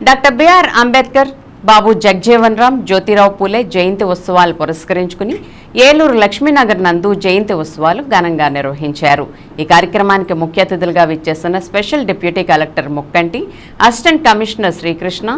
Doctor BR Ambedkar Babu Jagjivan Ram Jyotirao Phule జయంతి ఉత్సవాలు పురస్కరించుకుని ఏలూరు లక్ష్మీనగర్ నందు జయంతి ఉత్సవాలు ఘనంగా నిర్వహించారు. ఈ కార్యక్రమానికి ముఖ్య అతిథులుగా విచ్చేసిన special deputy collector Mukkanti assistant commissioner Srikrishna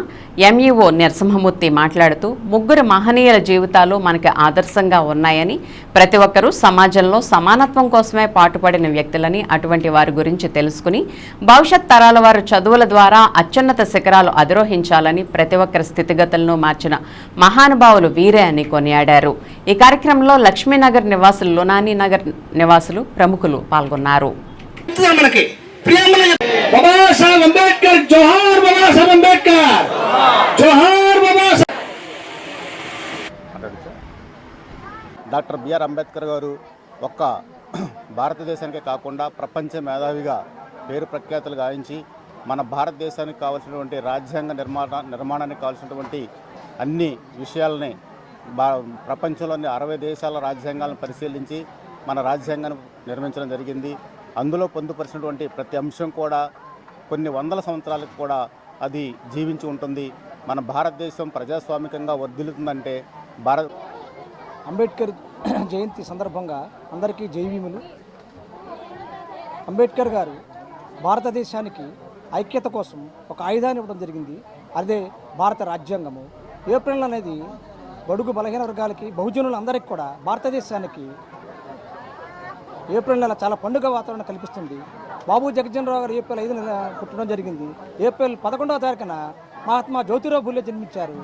MEO Narasimhamurthy మాట్లాడుతూ ముగ్గురు మహనీయుల జీవితాలు మనకి ఆదర్శంగా ఉన్నాయని ప్రతి ఒక్కరూ సమాజంలో సమానత్వం కోసమే పాటుపడిన వ్యక్తులని అటువంటి వారి గురించి తెలుసుకుని భవిష్యత్ తరాల వారు చదువుల ద్వారా అత్యున్నత శిఖరాలు అధిరోహించాలని ప్రతి ఒక్కరి స్థితిగతులను మార్చిన మహానుభావులు వీరే అని కొనియాడారు. ఈ కార్యక్రమంలో లక్ష్మీనగర్ నివాసులు లునాని నగర్ నివాసులు ప్రముఖులు పాల్గొన్నారు. డాక్టర్ బిఆర్ అంబేద్కర్ గారు ఒక్క భారతదేశానికే కాకుండా ప్రపంచ మేధావిగా పేరు ప్రఖ్యాతులు గాయించి మన భారతదేశానికి కావాల్సినటువంటి రాజ్యాంగ నిర్మాణ నిర్మాణానికి కావాల్సినటువంటి అన్ని విషయాలని ప్రపంచంలోని అరవై దేశాల రాజ్యాంగాలను పరిశీలించి మన రాజ్యాంగాన్ని నిర్మించడం జరిగింది. అందులో పొందుపరిచినటువంటి ప్రతి అంశం కూడా కొన్ని వందల సంవత్సరాలకు కూడా అది జీవించి ఉంటుంది. మన భారతదేశం ప్రజాస్వామికంగా వర్ధిల్లుతుందంటే భారత్ అంబేద్కర్ జయంతి సందర్భంగా అందరికీ జైవీములు అంబేద్కర్ గారు భారతదేశానికి ఐక్యత కోసం ఒక ఆయుధాన్ని ఇవ్వడం జరిగింది. అదే భారత రాజ్యాంగము. ఏప్రిల్ అనేది బడుగు బలహీన వర్గాలకి బహుజనులందరికీ కూడా భారతదేశానికి ఏప్రిల్ నెల చాలా పండుగ వాతావరణం కల్పిస్తుంది. బాబు జగజ్జనరావు గారు ఏప్రిల్ ఐదు నెల పుట్టడం జరిగింది. ఏప్రిల్ పదకొండవ తారీఖున మహాత్మా జ్యోతిరావు ఫులే జన్మించారు.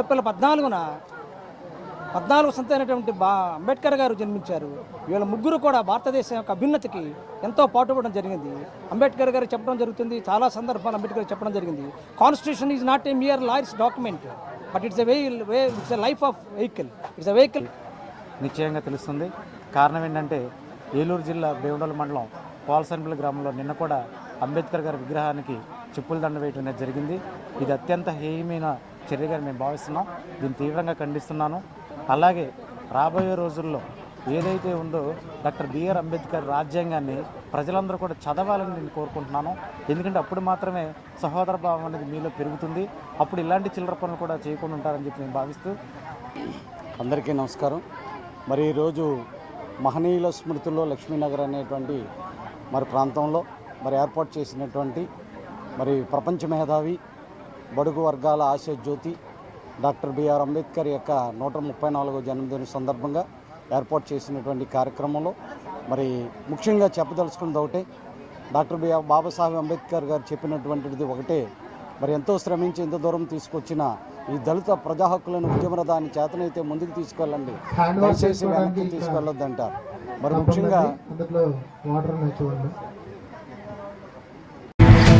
ఏప్రిల్ పద్నాలుగున పద్నాలుగు సంతైనటువంటి బా అంబేద్కర్ గారు జన్మించారు. వీళ్ళ ముగ్గురు కూడా భారతదేశం యొక్క అభ్యున్నతికి ఎంతో పాటుపడడం జరిగింది. అంబేద్కర్ గారు చెప్పడం జరుగుతుంది. చాలా సందర్భాలు అంబేద్కర్ చెప్పడం జరిగింది. Constitution is not a mere lawyers document but it's a way it's a life of vehicle it's a vehicle నిశ్చయంగా తెలుస్తుంది. కారణం ఏంటంటే ఏలూరు జిల్లా బేవుడల మండలం పోల్సన్బిల్ గ్రామంలో నిన్న కూడా అంబేద్కర్ గారి విగ్రహానికి చిప్పుల దండ వేయడం అనేది జరిగింది. ఇది అత్యంత హేయమైన చర్యగా మేము భావిస్తున్నాం. దీన్ని తీవ్రంగా ఖండిస్తున్నాను. అలాగే రాబోయే రోజుల్లో ఏదైతే ఉందో డాక్టర్ బిఆర్ అంబేద్కర్ రాజ్యాంగాన్ని ప్రజలందరూ కూడా చదవాలని నేను కోరుకుంటున్నాను. ఎందుకంటే అప్పుడు మాత్రమే సహోదర భావం అనేది మీలో పెరుగుతుంది. అప్పుడు ఇలాంటి చిల్లర పనులు కూడా చేయకుండా ఉంటారని చెప్పి నేను భావిస్తూ అందరికీ నమస్కారం. మరి ఈరోజు మహనీయుల స్మృతుల్లో లక్ష్మీనగర్ అనేటువంటి మరి ప్రాంతంలో మరి ఏర్పాటు చేసినటువంటి మరి ప్రపంచ మేధావి బడుగు వర్గాల ఆశ జ్యోతి డాక్టర్ బిఆర్ అంబేద్కర్ యొక్క నూట ముప్పై నాలుగో జన్మదిన సందర్భంగా ఏర్పాటు చేసినటువంటి కార్యక్రమంలో మరి ముఖ్యంగా చెప్పదలుచుకున్నది ఒకటే డాక్టర్ బిఆర్ బాబాసాహెబ్ అంబేద్కర్ గారు చెప్పినటువంటిది ఒకటే. మరి ఎంతో శ్రమించి ఎంత దూరం తీసుకొచ్చిన ఈ దళిత ప్రజా హక్కులను ఉద్యమరథాన్ని చేతనైతే ముందుకు తీసుకెళ్ళండి. దయచేసి వెనక్కి తీసుకెళ్ళొద్దంటారు. మరి ముఖ్యంగా